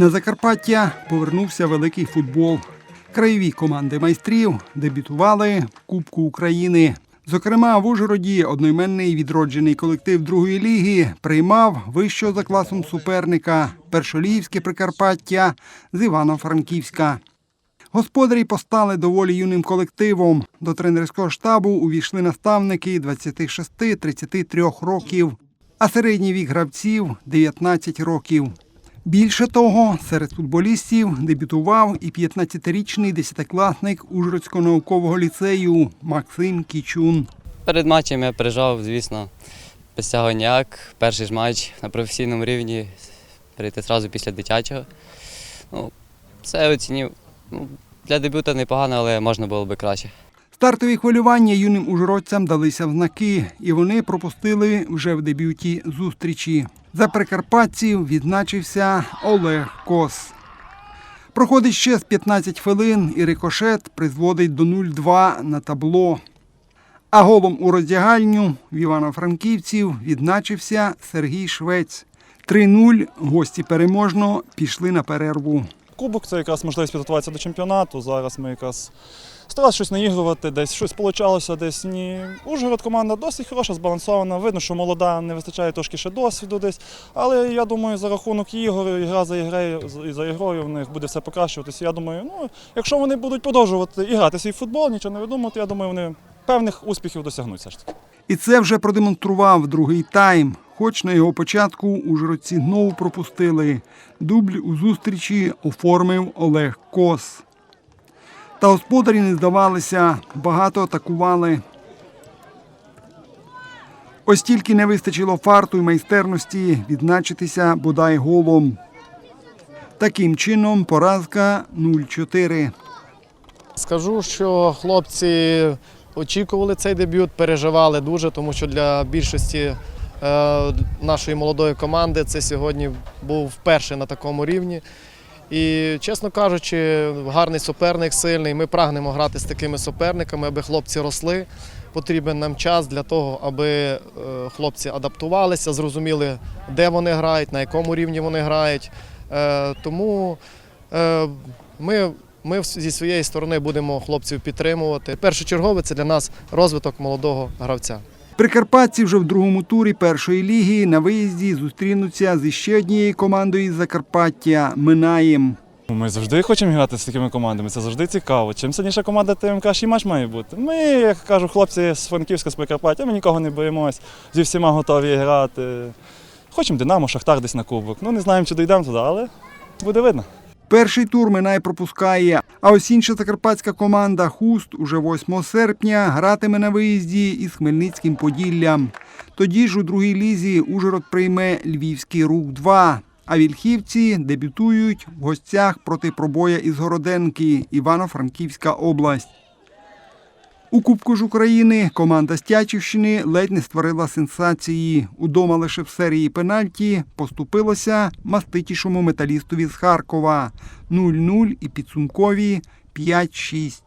На Закарпаття повернувся великий футбол. Краєві команди майстрів дебютували в Кубку України. Зокрема, в Ужгороді одноіменний відроджений колектив другої ліги приймав вищого за класом суперника Першоліївське Прикарпаття з Івано-Франківська. Господарі постали доволі юним колективом. До тренерського штабу увійшли наставники 26-33 років, а середній вік гравців 19 років. Більше того, серед футболістів дебютував і 15-річний десятикласник Ужгородського наукового ліцею Максим Кічун. Перед матчем я переживав, звісно, ніяк. Перший ж матч на професійному рівні перейти одразу після дитячого. Ну, це оцінив. Ну, для дебюту непогано, але можна було би краще. Стартові хвилювання юним ужгородцям далися в знаки, і вони пропустили вже в дебюті зустрічі. За прикарпатців відзначився Олег Кос. Проходить ще з 15 хвилин, і рикошет призводить до 0-2 на табло. А голом у роздягальню в Івано-Франківців відзначився Сергій Швець. 3-0 гості переможно пішли на перерву. Кубок це якраз можливість підготуватися до чемпіонату. Зараз ми якраз старалися щось наігрувати, десь щось получалося, десь ні. Ужгород команда досить хороша, збалансована. Видно, що молода, не вистачає трошки ще досвіду десь. Але я думаю, за рахунок ігор, ігра за ігрою, і за ігрою в них буде все покращуватися. Я думаю, ну якщо вони будуть продовжувати і грати свій футбол, нічого не видумувати, я думаю, вони певних успіхів досягнуть все ж таки. І це вже продемонстрував другий тайм. Хоч на його початку ужгородці знову пропустили. Дубль у зустрічі оформив Олег Кос. Та господарі не здавалися, багато атакували. Ось тільки не вистачило фарту і майстерності відзначитися бодай голом. Таким чином, поразка 0-4. Скажу, що хлопці очікували цей дебют, переживали дуже, тому що для більшості нашої молодої команди це сьогодні був вперше на такому рівні. І, чесно кажучи, гарний суперник сильний. Ми прагнемо грати з такими суперниками, аби хлопці росли. Потрібен нам час для того, аби е, хлопці адаптувалися, зрозуміли, де вони грають, на якому рівні вони грають. Е, Тому е, ми ми зі своєї сторони будемо хлопців підтримувати. Першочергове це для нас розвиток молодого гравця. Прикарпатці вже в другому турі першої ліги на виїзді зустрінуться з іще однією командою із Закарпаття Минаєм. Ми завжди хочемо грати з такими командами, це завжди цікаво. Чим сильніша команда, тим кращий матч має бути. Ми, як кажу, хлопці з Франківська, з Прикарпаття, ми нікого не боїмось, зі всіма готові грати. Хочемо Динамо, Шахтар десь на кубок. Ну не знаємо, чи дійдемо туди, але буде видно. Перший тур Минай пропускає. А ось інша закарпатська команда Хуст уже 8 серпня гратиме на виїзді із Хмельницьким Поділлям. Тоді ж у другій лізі Ужгород прийме Львівський рух 2 А вільхівці дебютують в гостях проти пробоя із Городенки, Івано-Франківська область. У Кубку ж України команда Стячівщини ледь не створила сенсації. Удома лише в серії пенальті поступилося маститішому металістові з Харкова 0-0 і підсумкові 5-6.